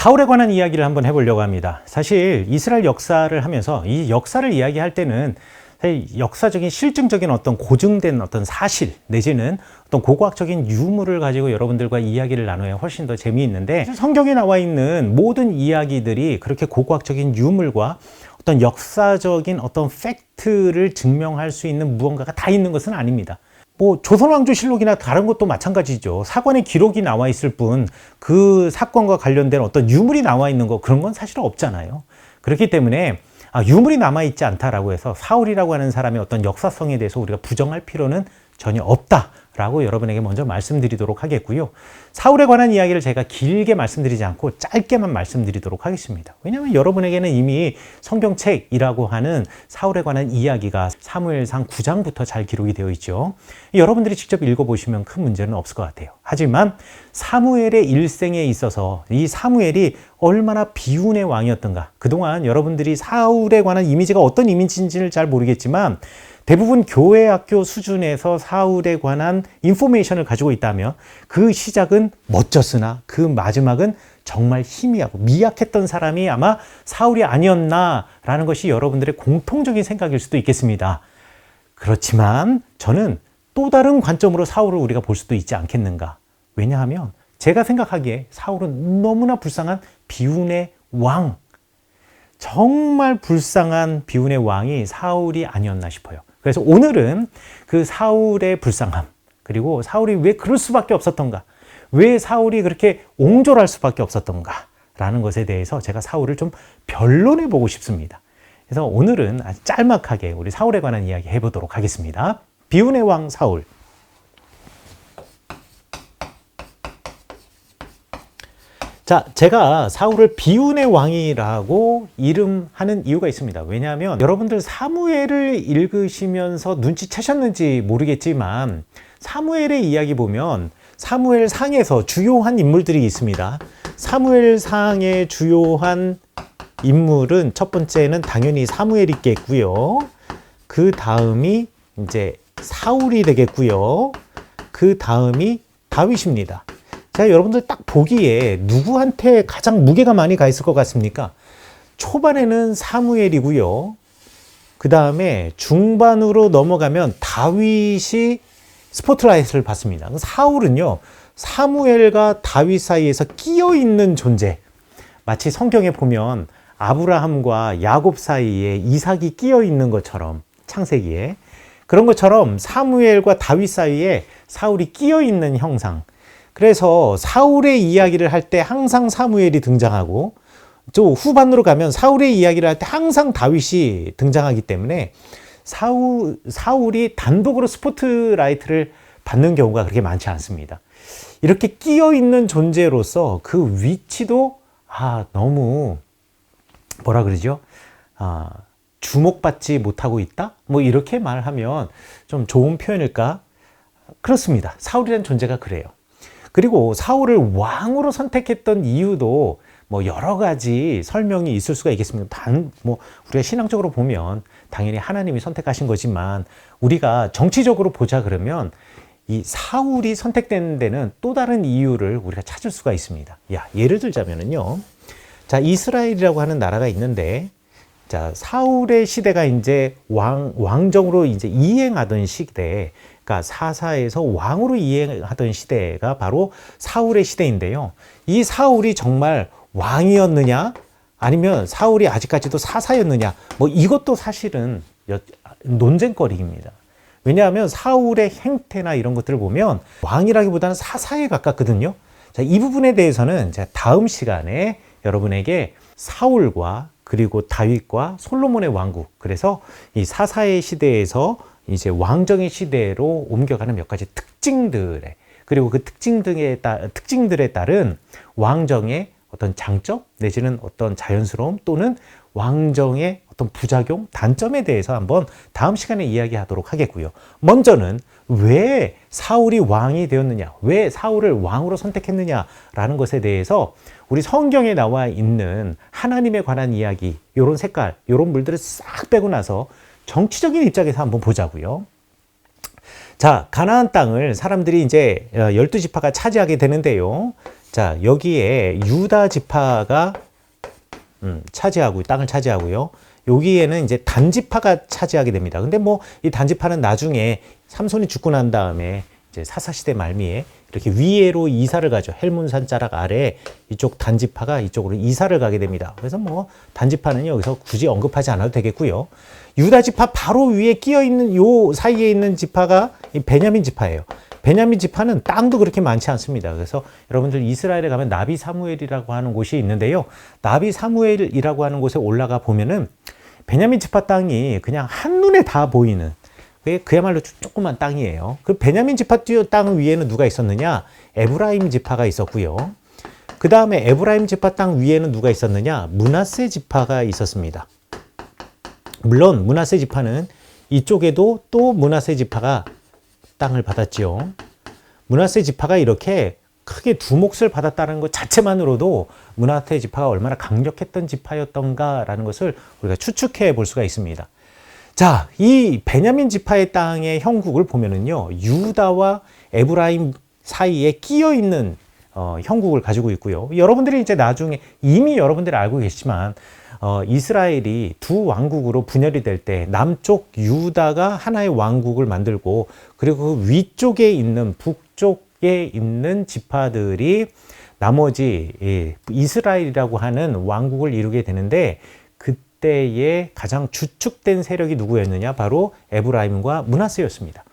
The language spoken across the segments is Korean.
사울에 관한 이야기를 한번 해보려고 합니다. 사실 이스라엘 역사를 하면서 이 역사를 이야기할 때는 역사적인 실증적인 어떤 고증된 어떤 사실 내지는 어떤 고고학적인 유물을 가지고 여러분들과 이야기를 나눠야 훨씬 더 재미있는데 성경에 나와 있는 모든 이야기들이 그렇게 고고학적인 유물과 어떤 역사적인 어떤 팩트를 증명할 수 있는 무언가가 다 있는 것은 아닙니다. 뭐 조선왕조실록이나 다른 것도 마찬가지죠. 사관의 기록이 나와 있을 뿐 그 사건과 관련된 어떤 유물이 나와 있는 거 그런 건 사실 없잖아요. 그렇기 때문에 아, 유물이 남아 있지 않다라고 해서 사울이라고 하는 사람의 어떤 역사성에 대해서 우리가 부정할 필요는 전혀 없다. 라고 여러분에게 먼저 말씀드리도록 하겠고요. 사울에 관한 이야기를 제가 길게 말씀드리지 않고 짧게만 말씀드리도록 하겠습니다. 왜냐하면 여러분에게는 이미 성경책이라고 하는 사울에 관한 이야기가 사무엘상 9장부터 잘 기록이 되어 있죠. 여러분들이 직접 읽어보시면 큰 문제는 없을 것 같아요. 하지만 사무엘의 일생에 있어서 이 사무엘이 얼마나 비운의 왕이었던가. 그동안 여러분들이 사울에 관한 이미지가 어떤 이미지인지를 잘 모르겠지만 대부분 교회 학교 수준에서 사울에 관한 인포메이션을 가지고 있다면 그 시작은 멋졌으나 그 마지막은 정말 희미하고 미약했던 사람이 아마 사울이 아니었나라는 것이 여러분들의 공통적인 생각일 수도 있겠습니다. 그렇지만 저는 또 다른 관점으로 사울을 우리가 볼 수도 있지 않겠는가. 왜냐하면 제가 생각하기에 사울은 너무나 불쌍한 비운의 왕, 정말 불쌍한 비운의 왕이 사울이 아니었나 싶어요. 그래서 오늘은 그 사울의 불쌍함, 그리고 사울이 왜 그럴 수밖에 없었던가, 왜 사울이 그렇게 옹졸할 수밖에 없었던가, 라는 것에 대해서 제가 사울을 좀 변론해 보고 싶습니다. 그래서 오늘은 아주 짤막하게 우리 사울에 관한 이야기 해보도록 하겠습니다. 비운의 왕 사울. 자, 제가 사울을 비운의 왕이라고 이름하는 이유가 있습니다. 왜냐하면 여러분들 사무엘을 읽으시면서 눈치채셨는지 모르겠지만 사무엘의 이야기 보면 사무엘 상에서 주요한 인물들이 있습니다. 사무엘 상의 주요한 인물은 첫 번째는 당연히 사무엘이 겠고요. 그 다음이 이제 사울이 되겠고요. 그 다음이 다윗입니다. 자, 여러분들 딱 보기에 누구한테 가장 무게가 많이 가 있을 것 같습니까? 초반에는 사무엘이고요. 그 다음에 중반으로 넘어가면 다윗이 스포트라이트를 받습니다. 사울은요, 사무엘과 다윗 사이에서 끼어 있는 존재. 마치 성경에 보면 아브라함과 야곱 사이에 이삭이 끼어 있는 것처럼 창세기에 그런 것처럼 사무엘과 다윗 사이에 사울이 끼어 있는 형상. 그래서 사울의 이야기를 할 때 항상 사무엘이 등장하고 또 후반으로 가면 사울의 이야기를 할 때 항상 다윗이 등장하기 때문에 사울, 사울이 단독으로 스포트라이트를 받는 경우가 그렇게 많지 않습니다. 이렇게 끼어 있는 존재로서 그 위치도 아, 너무 뭐라 그러죠? 아, 주목받지 못하고 있다? 뭐 이렇게 말하면 좀 좋은 표현일까? 그렇습니다. 사울이라는 존재가 그래요. 그리고 사울을 왕으로 선택했던 이유도 뭐 여러 가지 설명이 있을 수가 있겠습니다. 단, 뭐, 우리가 신앙적으로 보면 당연히 하나님이 선택하신 거지만 우리가 정치적으로 보자 그러면 이 사울이 선택된 데는 또 다른 이유를 우리가 찾을 수가 있습니다. 야, 예를 들자면은요. 자, 이스라엘이라고 하는 나라가 있는데 자, 사울의 시대가 이제 왕, 왕정으로 이제 이행하던 시대, 그러니까 사사에서 왕으로 이행하던 시대가 바로 사울의 시대인데요. 이 사울이 정말 왕이었느냐? 아니면 사울이 아직까지도 사사였느냐? 뭐 이것도 사실은 논쟁거리입니다. 왜냐하면 사울의 행태나 이런 것들을 보면 왕이라기보다는 사사에 가깝거든요. 자, 이 부분에 대해서는 제가 다음 시간에 여러분에게 사울과 그리고 다윗과 솔로몬의 왕국 그래서 이 사사의 시대에서 이제 왕정의 시대로 옮겨가는 몇 가지 특징들에 그리고 그 특징 등에 따 특징들에 따른 왕정의 어떤 장점 내지는 어떤 자연스러움 또는 왕정의 어떤 부작용, 단점에 대해서 한번 다음 시간에 이야기하도록 하겠고요. 먼저는 왜 사울이 왕이 되었느냐, 왜 사울을 왕으로 선택했느냐라는 것에 대해서 우리 성경에 나와 있는 하나님에 관한 이야기, 요런 색깔, 요런 물들을 싹 빼고 나서 정치적인 입장에서 한번 보자고요. 자, 가나안 땅을 사람들이 이제 12지파가 차지하게 되는데요. 자, 여기에 유다 지파가 음, 차지하고 땅을 차지하고요. 여기에는 이제 단지파가 차지하게 됩니다. 근데 뭐 이 단지파는 나중에 삼손이 죽고 난 다음에 이제 사사시대 말미에 이렇게 위에로 이사를 가죠. 헬문산 자락 아래 이쪽 단지파가 이쪽으로 이사를 가게 됩니다. 그래서 뭐 단지파는 여기서 굳이 언급하지 않아도 되겠고요. 유다 지파 바로 위에 끼어 있는 요 사이에 있는 지파가 이 베냐민 지파예요. 베냐민 지파는 땅도 그렇게 많지 않습니다. 그래서 여러분들 이스라엘에 가면 나비 사무엘이라고 하는 곳이 있는데요. 나비 사무엘이라고 하는 곳에 올라가 보면은 베냐민 지파 땅이 그냥 한눈에 다 보이는 그게 그야말로 조그만 땅이에요. 그 베냐민 지파 땅 위에는 누가 있었느냐? 에브라임 지파가 있었고요. 그 다음에 에브라임 지파 땅 위에는 누가 있었느냐? 문하세 지파가 있었습니다. 물론 문하세 지파는 이쪽에도 또 문하세 지파가 땅을 받았지요. 문하세 지파가 이렇게 크게 두 몫을 받았다는 것 자체만으로도 문하세 지파가 얼마나 강력했던 지파였던가라는 것을 우리가 추측해 볼 수가 있습니다. 자, 이 베냐민 지파의 땅의 형국을 보면은요, 유다와 에브라임 사이에 끼어 있는 어, 형국을 가지고 있고요. 여러분들이 이제 나중에 이미 여러분들이 알고 계시지만 어, 이스라엘이 두 왕국으로 분열이 될 때 남쪽 유다가 하나의 왕국을 만들고 그리고 그 위쪽에 있는 북쪽에 있는 지파들이 나머지 예, 이스라엘이라고 하는 왕국을 이루게 되는데 그때의 가장 주축된 세력이 누구였느냐? 바로 에브라임과 문하세였습니다.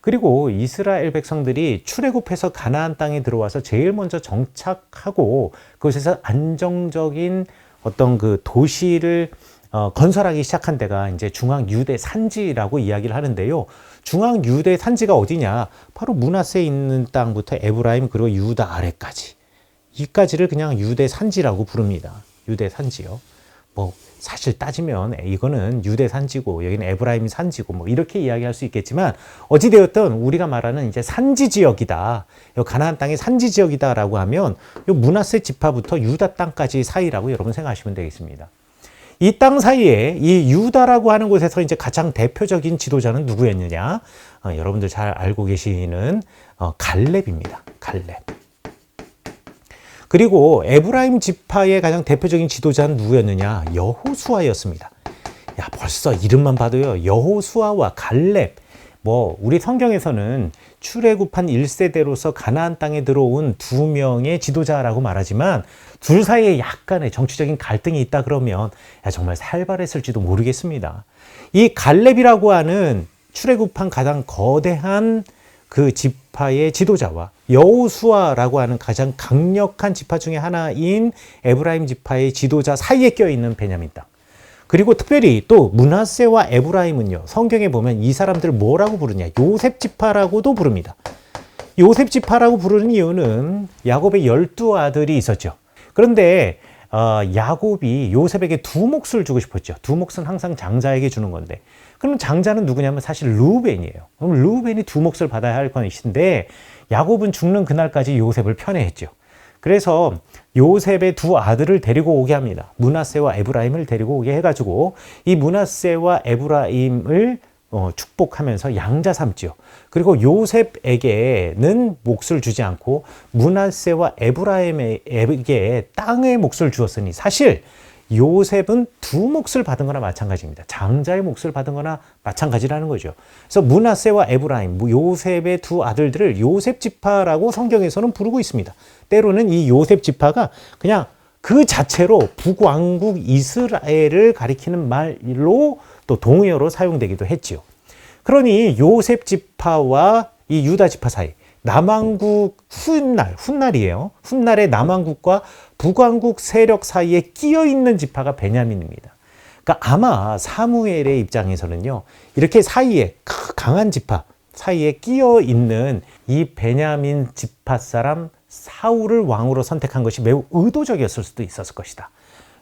그리고 이스라엘 백성들이 출애굽해서 가나안 땅에 들어와서 제일 먼저 정착하고 그곳에서 안정적인 어떤 그 도시를 어, 건설하기 시작한 데가 이제 중앙 유대 산지라고 이야기를 하는데요. 중앙 유대 산지가 어디냐? 바로 문하세 있는 땅부터 에브라임 그리고 유다 아래까지. 이까지를 그냥 유대 산지라고 부릅니다. 유대 산지요. 뭐 사실 따지면 이거는 유대 산지고 여기는 에브라임 산지고 뭐 이렇게 이야기할 수 있겠지만 어찌 되었든 우리가 말하는 이제 산지 지역이다. 요 가나안 땅의 산지 지역이다라고 하면 요 문하세 지파부터 유다 땅까지 사이라고 여러분 생각하시면 되겠습니다. 이 땅 사이에 이 유다라고 하는 곳에서 이제 가장 대표적인 지도자는 누구였느냐? 어, 여러분들 잘 알고 계시는 어, 갈렙입니다. 갈렙. 그리고 에브라임 지파의 가장 대표적인 지도자는 누구였느냐? 여호수아였습니다. 야, 벌써 이름만 봐도요. 여호수아와 갈렙. 뭐 우리 성경에서는 출애굽한 1세대로서 가나안 땅에 들어온 두 명의 지도자라고 말하지만 둘 사이에 약간의 정치적인 갈등이 있다 그러면 야, 정말 살벌했을지도 모르겠습니다. 이 갈렙이라고 하는 출애굽한 가장 거대한 그 지파의 지도자와 여우수아라고 하는 가장 강력한 지파 중의 하나인 에브라임 지파의 지도자 사이에 껴있는 베냐민 땅. 그리고 특별히 또 문하세와 에브라임은요. 성경에 보면 이 사람들을 뭐라고 부르냐? 요셉 지파라고도 부릅니다. 요셉 지파라고 부르는 이유는 야곱의 열두 아들이 있었죠. 그런데 어, 야곱이 요셉에게 두 몫을 주고 싶었죠. 두 몫은 항상 장자에게 주는 건데. 그럼 장자는 누구냐면 사실 루벤이에요. 그럼 루벤이 두 몫을 받아야 할 것인데 야곱은 죽는 그날까지 요셉을 편애했죠. 그래서 요셉의 두 아들을 데리고 오게 합니다. 문하세와 에브라임을 데리고 오게 해가지고 이 문하세와 에브라임을 어, 축복하면서 양자 삼지요. 그리고 요셉에게는 몫을 주지 않고 문하세와 에브라임에게 땅의 몫을 주었으니 사실 요셉은 두 몫을 받은 거나 마찬가지입니다. 장자의 몫을 받은 거나 마찬가지라는 거죠. 그래서 문하세와 에브라임, 요셉의 두 아들들을 요셉 지파라고 성경에서는 부르고 있습니다. 때로는 이 요셉 지파가 그냥 그 자체로 북왕국 이스라엘을 가리키는 말로 또 동의어로 사용되기도 했지요. 그러니 요셉 지파와 이 유다 지파 사이 남왕국 훗날, 훗날이에요. 훗날의 남왕국과 북왕국 세력 사이에 끼어 있는 지파가 베냐민입니다. 그러니까 아마 사무엘의 입장에서는요, 이렇게 사이에 강한 지파 사이에 끼어 있는 이 베냐민 지파 사람 사울을 왕으로 선택한 것이 매우 의도적이었을 수도 있었을 것이다.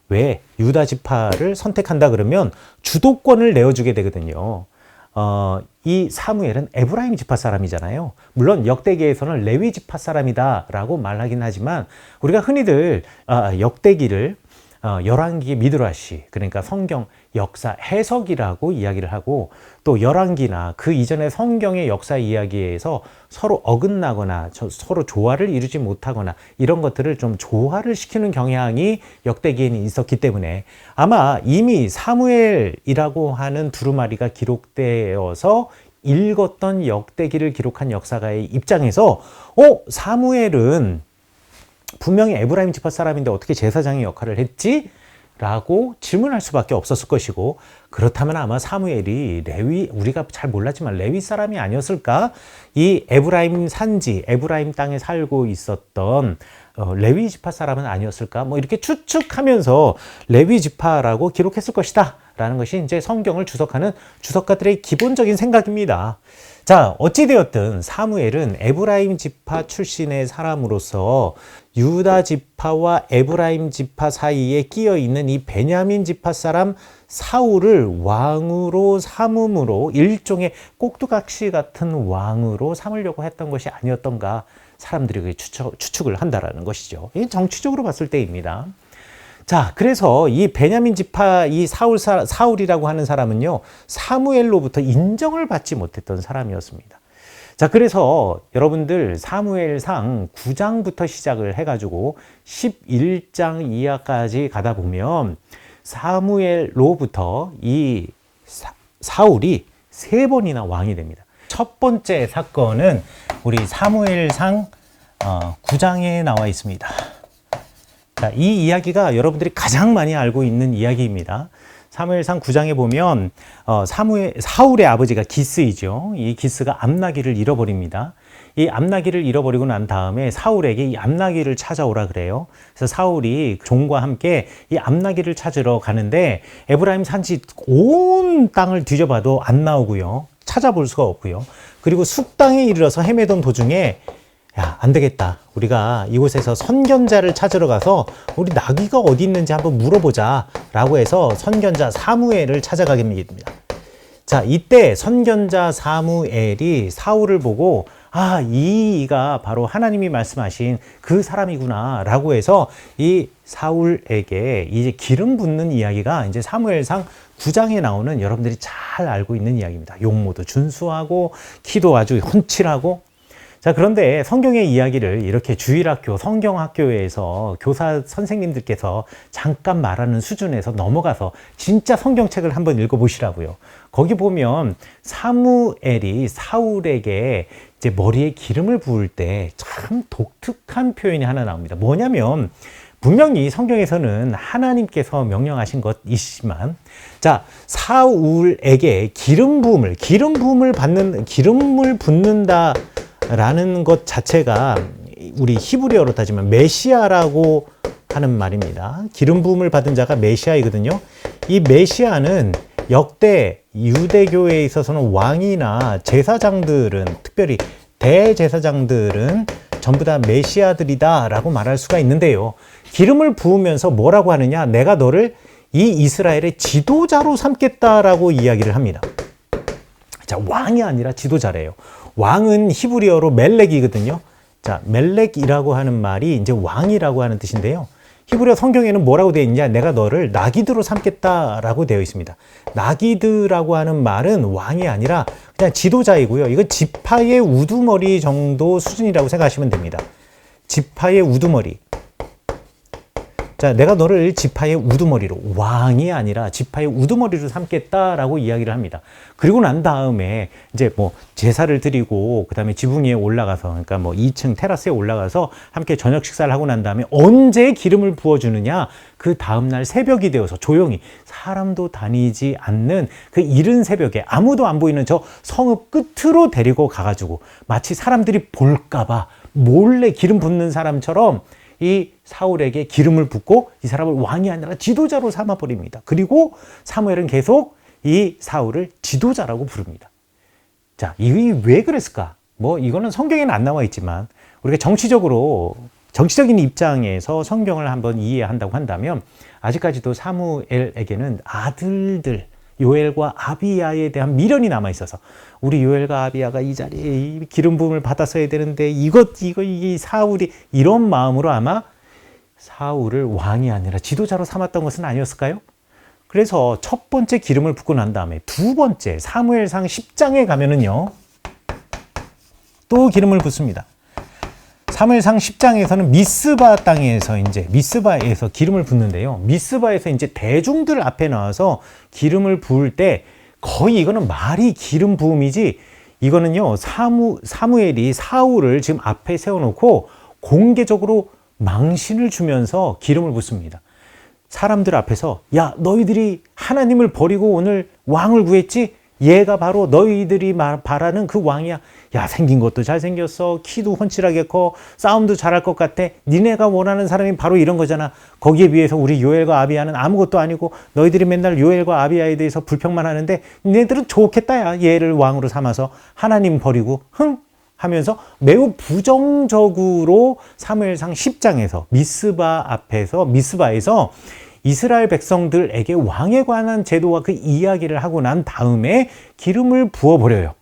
왜 유다 지파를 선택한다 그러면 주도권을 내어주게 되거든요. 어, 이 사무엘은 에브라임 지파 사람이잖아요. 물론 역대기에서는 레위 지파 사람이다라고 말하긴 하지만 우리가 흔히들 아, 역대기를 어, 열왕기의 미드라시 그러니까 성경 역사 해석이라고 이야기를 하고 또 열왕기나 그 이전의 성경의 역사 이야기에서 서로 어긋나거나 저- 서로 조화를 이루지 못하거나 이런 것들을 좀 조화를 시키는 경향이 역대기에는 있었기 때문에 아마 이미 사무엘이라고 하는 두루마리가 기록되어서 읽었던 역대기를 기록한 역사가의 입장에서 어 사무엘은 분명히 에브라임 지파 사람인데 어떻게 제사장의 역할을 했지? 라고 질문할 수밖에 없었을 것이고 그렇다면 아마 사무엘이 레위 우리가 잘 몰랐지만 레위 사람이 아니었을까? 이 에브라임 산지 에브라임 땅에 살고 있었던 어, 레위 지파 사람은 아니었을까? 뭐 이렇게 추측하면서 레위 지파라고 기록했을 것이다. 라는 것이 이제 성경을 주석하는 주석가들의 기본적인 생각입니다. 자, 어찌되었든 사무엘은 에브라임 지파 출신의 사람으로서 유다 지파와 에브라임 지파 사이에 끼어 있는 이 베냐민 지파 사람 사울을 왕으로 삼음으로 일종의 꼭두각시 같은 왕으로 삼으려고 했던 것이 아니었던가 사람들이 추측, 추측을 한다라는 것이죠. 이 정치적으로 봤을 때입니다. 자, 그래서 이 베냐민 지파 이 사울 사, 사울이라고 하는 사람은요. 사무엘로부터 인정을 받지 못했던 사람이었습니다. 자, 그래서 여러분들 사무엘상 9장부터 시작을 해 가지고 11장 이하까지 가다 보면 사무엘로부터 이 사, 사울이 세 번이나 왕이 됩니다. 첫 번째 사건은 우리 사무엘상 어, 9장에 나와 있습니다. 자, 이 이야기가 여러분들이 가장 많이 알고 있는 이야기입니다. 사무엘상 9장에 보면 어, 사무엘 사울의 아버지가 기스이죠. 이 기스가 암나기를 잃어버립니다. 이 암나기를 잃어버리고 난 다음에 사울에게 이 암나기를 찾아오라 그래요. 그래서 사울이 종과 함께 이 암나기를 찾으러 가는데 에브라임 산지 온 땅을 뒤져봐도 안 나오고요. 찾아볼 수가 없고요. 그리고 숙당에 이르러서 헤매던 도중에 야, 안 되겠다. 우리가 이곳에서 선견자를 찾으러 가서 우리 나귀가 어디 있는지 한번 물어보자. 라고 해서 선견자 사무엘을 찾아가게 됩니다. 자, 이때 선견자 사무엘이 사울을 보고 아, 이가 바로 하나님이 말씀하신 그 사람이구나. 라고 해서 이 사울에게 이제 기름 붓는 이야기가 이제 사무엘상 9장에 나오는 여러분들이 잘 알고 있는 이야기입니다. 용모도 준수하고 키도 아주 훤칠하고 자, 그런데 성경의 이야기를 이렇게 주일학교, 성경학교에서 교사 선생님들께서 잠깐 말하는 수준에서 넘어가서 진짜 성경책을 한번 읽어보시라고요. 거기 보면 사무엘이 사울에게 이제 머리에 기름을 부을 때 참 독특한 표현이 하나 나옵니다. 뭐냐면 분명히 성경에서는 하나님께서 명령하신 것이지만 자 사울에게 기름 부음을 기름 부음을 받는 기름을 붓는다 라는 것 자체가 우리 히브리어로 따지면 메시아라고 하는 말입니다. 기름 부음을 받은 자가 메시아이거든요. 이 메시아는 역대 유대교에 있어서는 왕이나 제사장들은 특별히 대제사장들은 전부 다 메시아들이다라고 말할 수가 있는데요. 기름을 부으면서 뭐라고 하느냐? 내가 너를 이 이스라엘의 지도자로 삼겠다라고 이야기를 합니다. 자, 왕이 아니라 지도자래요. 왕은 히브리어로 멜렉이거든요. 자, 멜렉이라고 하는 말이 이제 왕이라고 하는 뜻인데요. 히브리어 성경에는 뭐라고 되어 있냐? 내가 너를 나기드로 삼겠다라고 되어 있습니다. 나기드라고 하는 말은 왕이 아니라 그냥 지도자이고요. 이건 지파의 우두머리 정도 수준이라고 생각하시면 됩니다. 지파의 우두머리. 자, 내가 너를 지파의 우두머리로 왕이 아니라 지파의 우두머리로 삼겠다라고 이야기를 합니다. 그리고 난 다음에 이제 뭐 제사를 드리고 그 다음에 지붕 위에 올라가서 그러니까 뭐 2층 테라스에 올라가서 함께 저녁 식사를 하고 난 다음에 언제 기름을 부어 주느냐? 그 다음 날 새벽이 되어서 조용히 사람도 다니지 않는 그 이른 새벽에 아무도 안 보이는 저 성읍 끝으로 데리고 가 가지고 마치 사람들이 볼까 봐 몰래 기름 붓는 사람처럼 이 사울에게 기름을 붓고 이 사람을 왕이 아니라 지도자로 삼아 버립니다. 그리고 사무엘은 계속 이 사울을 지도자라고 부릅니다. 자, 이게 왜 그랬을까? 뭐 이거는 성경에는 안 나와 있지만 우리가 정치적으로 정치적인 입장에서 성경을 한번 이해한다고 한다면 아직까지도 사무엘에게는 아들들 요엘과 아비야에 대한 미련이 남아 있어서 우리 요엘과 아비야가 이 자리에 이 기름 부음을 받았어야 되는데 이것 이거 이 사울이 이런 마음으로 아마 사울을 왕이 아니라 지도자로 삼았던 것은 아니었을까요? 그래서 첫 번째 기름을 붓고 난 다음에 두 번째 사무엘상 10장에 가면은요. 또 기름을 붓습니다. 사무엘상 10장에서는 미스바 땅에서 이제 미스바에서 기름을 붓는데요. 미스바에서 이제 대중들 앞에 나와서 기름을 부을 때 거의 이거는 말이 기름 부음이지 이거는요. 사무 사무엘이 사울을 지금 앞에 세워 놓고 공개적으로 망신을 주면서 기름을 붓습니다. 사람들 앞에서 야 너희들이 하나님을 버리고 오늘 왕을 구했지? 얘가 바로 너희들이 말- 바라는 그 왕이야. 야 생긴 것도 잘생겼어. 키도 훤칠하게 커. 싸움도 잘할 것 같아. 니네가 원하는 사람이 바로 이런 거잖아. 거기에 비해서 우리 요엘과 아비야는 아무것도 아니고 너희들이 맨날 요엘과 아비야에 대해서 불평만 하는데 니네들은 좋겠다 야. 얘를 왕으로 삼아서 하나님 버리고 흥 하면서 매우 부정적으로 사무엘상 10장에서 미스바 앞에서 미스바에서 이스라엘 백성들에게 왕에 관한 제도와 그 이야기를 하고 난 다음에 기름을 부어 버려요.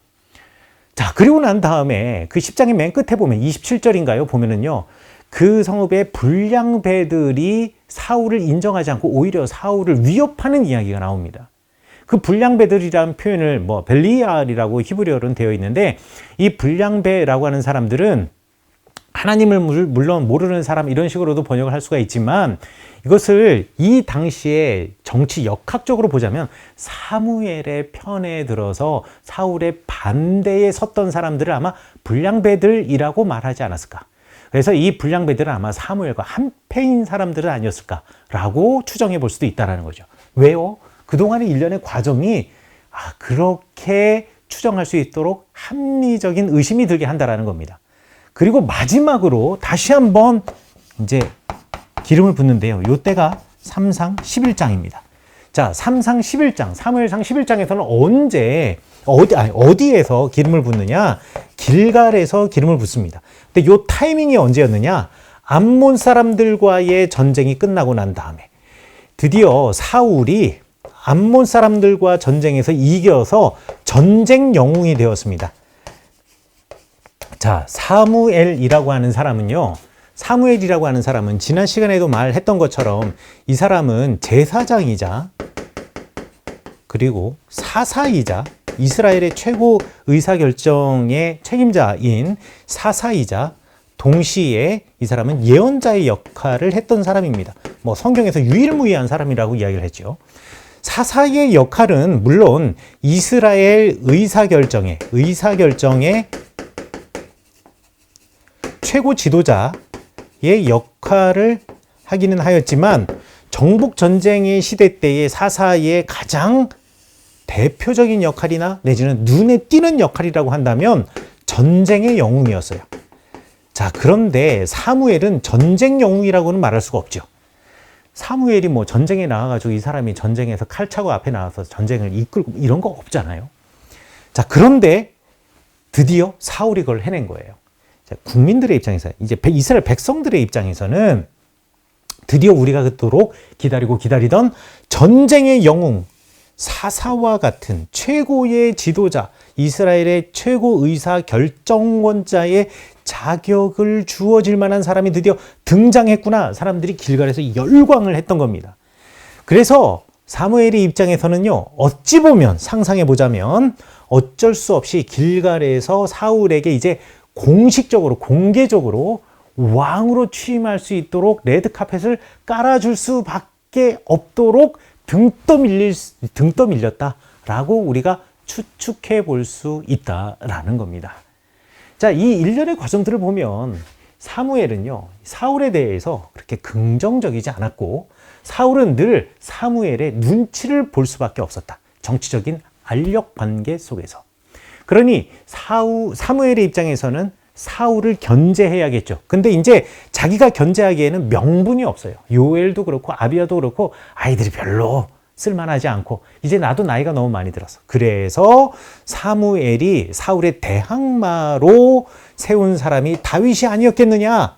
자, 그리고 난 다음에 그 10장의 맨 끝에 보면 27절인가요? 보면은요. 그 성읍의 불량배들이 사울을 인정하지 않고 오히려 사울을 위협하는 이야기가 나옵니다. 그 불량배들이라는 표현을 뭐 벨리알이라고 히브리어로는 되어 있는데 이 불량배라고 하는 사람들은 하나님을 물- 물론 모르는 사람 이런 식으로도 번역을 할 수가 있지만 이것을 이 당시에 정치 역학적으로 보자면 사무엘의 편에 들어서 사울의 반대에 섰던 사람들을 아마 불량배들이라고 말하지 않았을까. 그래서 이 불량배들은 아마 사무엘과 한패인 사람들은 아니었을까라고 추정해 볼 수도 있다라는 거죠. 왜요? 그동안의 일련의 과정이 아, 그렇게 추정할 수 있도록 합리적인 의심이 들게 한다라는 겁니다. 그리고 마지막으로 다시 한번 이제 기름을 붓는데요. 요때가 3상 11장입니다. 자, 3상 11장, 사무엘상 11장에서는 언제 어디 아니 어디에서 기름을 붓느냐? 길갈에서 기름을 붓습니다. 근데 요 타이밍이 언제였느냐? 암몬 사람들과의 전쟁이 끝나고 난 다음에 드디어 사울이 암몬 사람들과 전쟁에서 이겨서 전쟁 영웅이 되었습니다. 자, 사무엘이라고 하는 사람은요. 사무엘이라고 하는 사람은 지난 시간에도 말했던 것처럼 이 사람은 제사장이자 그리고 사사이자 이스라엘의 최고 의사결정의 책임자인 사사이자 동시에 이 사람은 예언자의 역할을 했던 사람입니다. 뭐 성경에서 유일무이한 사람이라고 이야기를 했죠. 사사의 역할은 물론 이스라엘 의사결정의 의사결정의 최고 지도자의 역할을 하기는 하였지만 정복 전쟁의 시대 때의 사사의 가장 대표적인 역할이나 내지는 눈에 띄는 역할이라고 한다면 전쟁의 영웅이었어요. 자, 그런데 사무엘은 전쟁 영웅이라고는 말할 수가 없죠. 사무엘이 뭐 전쟁에 나와가지고 이 사람이 전쟁에서 칼 차고 앞에 나와서 전쟁을 이끌고 이런 거 없잖아요. 자, 그런데 드디어 사울이 그걸 해낸 거예요. 자, 국민들의 입장에서 이제 백- 이스라엘 백성들의 입장에서는 드디어 우리가 그토록 기다리고 기다리던 전쟁의 영웅 사사와 같은 최고의 지도자 이스라엘의 최고 의사 결정권자의 자격을 주어질 만한 사람이 드디어 등장했구나 사람들이 길갈에서 열광을 했던 겁니다. 그래서 사무엘의 입장에서는요, 어찌 보면 상상해 보자면 어쩔 수 없이 길갈에서 사울에게 이제 공식적으로 공개적으로 왕으로 취임할 수 있도록 레드 카펫을 깔아줄 수밖에 없도록 등 떠밀릴 수- 등 떠밀렸다라고 우리가 추측해 볼 수 있다라는 겁니다. 자, 이 일련의 과정들을 보면 사무엘은요, 사울에 대해서 그렇게 긍정적이지 않았고, 사울은 늘 사무엘의 눈치를 볼 수밖에 없었다. 정치적인 알력 관계 속에서. 그러니 사우, 사무엘의 입장에서는 사울을 견제해야겠죠. 근데 이제 자기가 견제하기에는 명분이 없어요. 요엘도 그렇고 아비야도 그렇고 아이들이 별로 쓸만하지 않고 이제 나도 나이가 너무 많이 들었어. 그래서 사무엘이 사울의 대항마로 세운 사람이 다윗이 아니었겠느냐?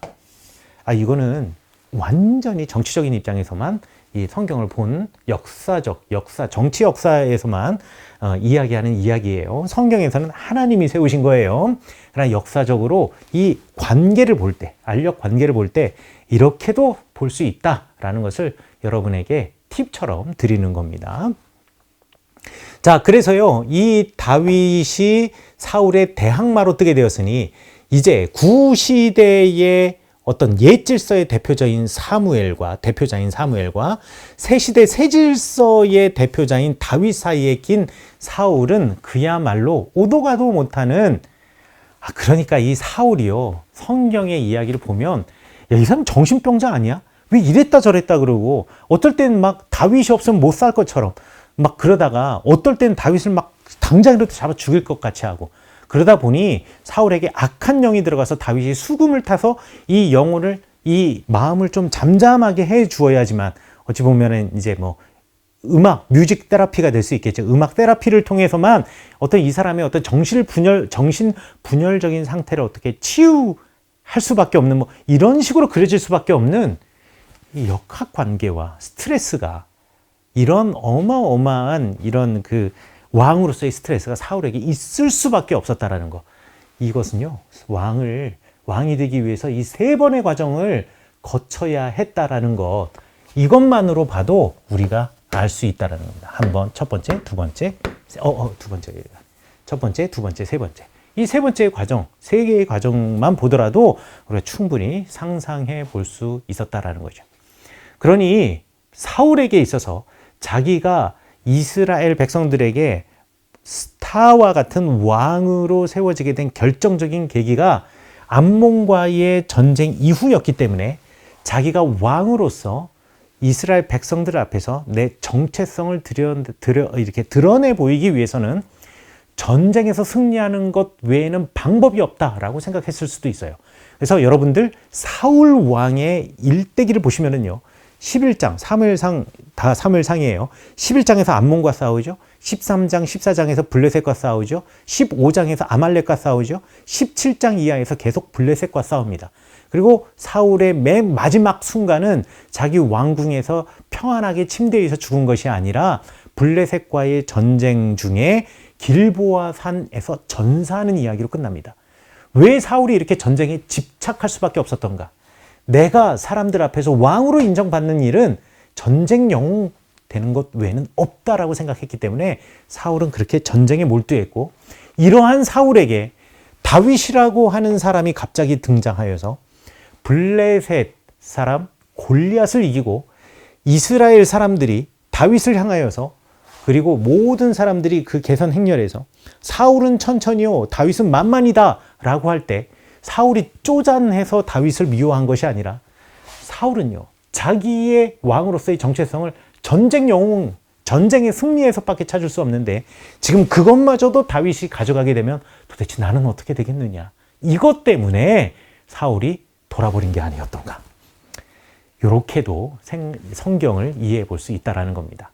아 이거는 완전히 정치적인 입장에서만 이 성경을 본 역사적 역사 정치 역사에서만 어, 이야기하는 이야기예요. 성경에서는 하나님이 세우신 거예요. 그러나 역사적으로 이 관계를 볼 때, 알력 관계를 볼 때 이렇게도 볼 수 있다라는 것을 여러분에게 팁처럼 드리는 겁니다. 자, 그래서요, 이 다윗이 사울의 대항마로 뜨게 되었으니 이제 구시대의 어떤 옛 질서의 대표자인 사무엘과 대표자인 사무엘과 새 시대 새 질서의 대표자인 다윗 사이에 낀 사울은 그야말로 오도 가도 못하는 아 그러니까 이 사울이요 성경의 이야기를 보면 야, 이 사람 정신병자 아니야? 왜 이랬다 저랬다 그러고 어떨 땐 막 다윗이 없으면 못 살 것처럼 막 그러다가 어떨 땐 다윗을 막 당장이라도 잡아 죽일 것 같이 하고 그러다 보니 사울에게 악한 영이 들어가서 다윗이 수금을 타서 이 영혼을 이 마음을 좀 잠잠하게 해 주어야지만 어찌 보면은 이제 뭐 음악, 뮤직 테라피가 될 수 있겠죠. 음악 테라피를 통해서만 어떤 이 사람의 어떤 정신 분열, 정신 분열적인 상태를 어떻게 치유할 수밖에 없는 뭐 이런 식으로 그려질 수밖에 없는 이 역학 관계와 스트레스가 이런 어마어마한 이런 그 왕으로서의 스트레스가 사울에게 있을 수밖에 없었다라는 거. 이것은요, 왕을, 왕이 되기 위해서 이 세 번의 과정을 거쳐야 했다라는 것. 이것만으로 봐도 우리가 알 수 있다라는 겁니다. 한 번, 첫 번째, 두 번째, 어, 어, 두 번째. 첫 번째, 두 번째, 세 번째. 이 세 번째 과정, 세 개의 과정만 보더라도 우리가 충분히 상상해 볼 수 있었다라는 거죠. 그러니 사울에게 있어서 자기가 이스라엘 백성들에게 스타와 같은 왕으로 세워지게 된 결정적인 계기가 암몬과의 전쟁 이후였기 때문에 자기가 왕으로서 이스라엘 백성들 앞에서 내 정체성을 드려, 드려, 이렇게 드러내 보이기 위해서는 전쟁에서 승리하는 것 외에는 방법이 없다라고 생각했을 수도 있어요. 그래서 여러분들 사울 왕의 일대기를 보시면은요. 11장, 3일상, 다 3일상이에요. 11장에서 암몬과 싸우죠. 13장, 14장에서 블레셋과 싸우죠. 15장에서 아말렉과 싸우죠. 17장 이하에서 계속 블레셋과 싸웁니다. 그리고 사울의 맨 마지막 순간은 자기 왕궁에서 평안하게 침대에서 죽은 것이 아니라 블레셋과의 전쟁 중에 길보아 산에서 전사하는 이야기로 끝납니다. 왜 사울이 이렇게 전쟁에 집착할 수밖에 없었던가? 내가 사람들 앞에서 왕으로 인정받는 일은 전쟁 영웅 되는 것 외에는 없다라고 생각했기 때문에 사울은 그렇게 전쟁에 몰두했고 이러한 사울에게 다윗이라고 하는 사람이 갑자기 등장하여서 블레셋 사람 골리앗을 이기고 이스라엘 사람들이 다윗을 향하여서 그리고 모든 사람들이 그 개선 행렬에서 사울은 천천히요 다윗은 만만이다라고 할 때 사울이 쪼잔해서 다윗을 미워한 것이 아니라 사울은요 자기의 왕으로서의 정체성을 전쟁 영웅 전쟁의 승리에서밖에 찾을 수 없는데 지금 그것마저도 다윗이 가져가게 되면 도대체 나는 어떻게 되겠느냐 이것 때문에 사울이 돌아버린 게 아니었던가 이렇게도 성경을 이해해 볼 수 있다라는 겁니다.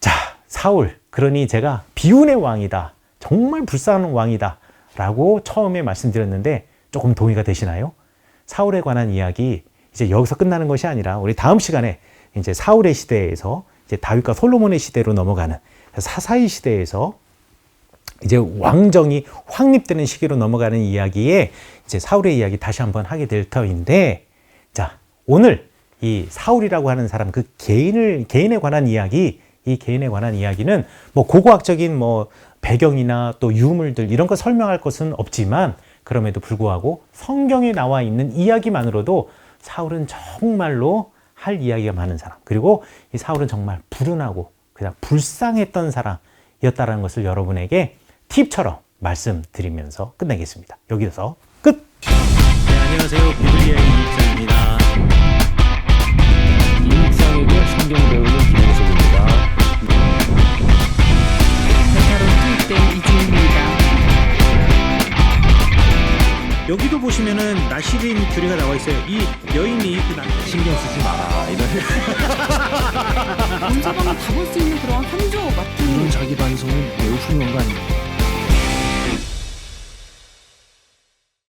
자, 사울. 그러니 제가 비운의 왕이다. 정말 불쌍한 왕이다. 라고 처음에 말씀드렸는데 조금 동의가 되시나요? 사울에 관한 이야기 이제 여기서 끝나는 것이 아니라 우리 다음 시간에 이제 사울의 시대에서 이제 다윗과 솔로몬의 시대로 넘어가는 사사의 시대에서 이제 왕정이 확립되는 시기로 넘어가는 이야기에 이제 사울의 이야기 다시 한번 하게 될 터인데 자 오늘 이 사울이라고 하는 사람 그 개인을 개인에 관한 이야기 이 개인에 관한 이야기는 뭐 고고학적인 뭐 배경이나 또 유물들 이런 거 설명할 것은 없지만 그럼에도 불구하고 성경에 나와 있는 이야기만으로도 사울은 정말로 할 이야기가 많은 사람 그리고 이 사울은 정말 불운하고 그냥 불쌍했던 사람이었다는 것을 여러분에게 팁처럼 말씀드리면서 끝내겠습니다. 여기서 끝. 네, 안녕하세요. 비블리아의 이입상입니다. 이익상에게 성경 배우 대타로 투입된 이지은입니다. 여기도 보시면은 나시린 교리가 나와 있어요. 이 여인이 그 나... 신경 쓰지 마라. 이런 언제 가면 다볼 수 있는 그런 한조 같은 이런 자기 반성은 매우 훌륭한 거 아닙니까?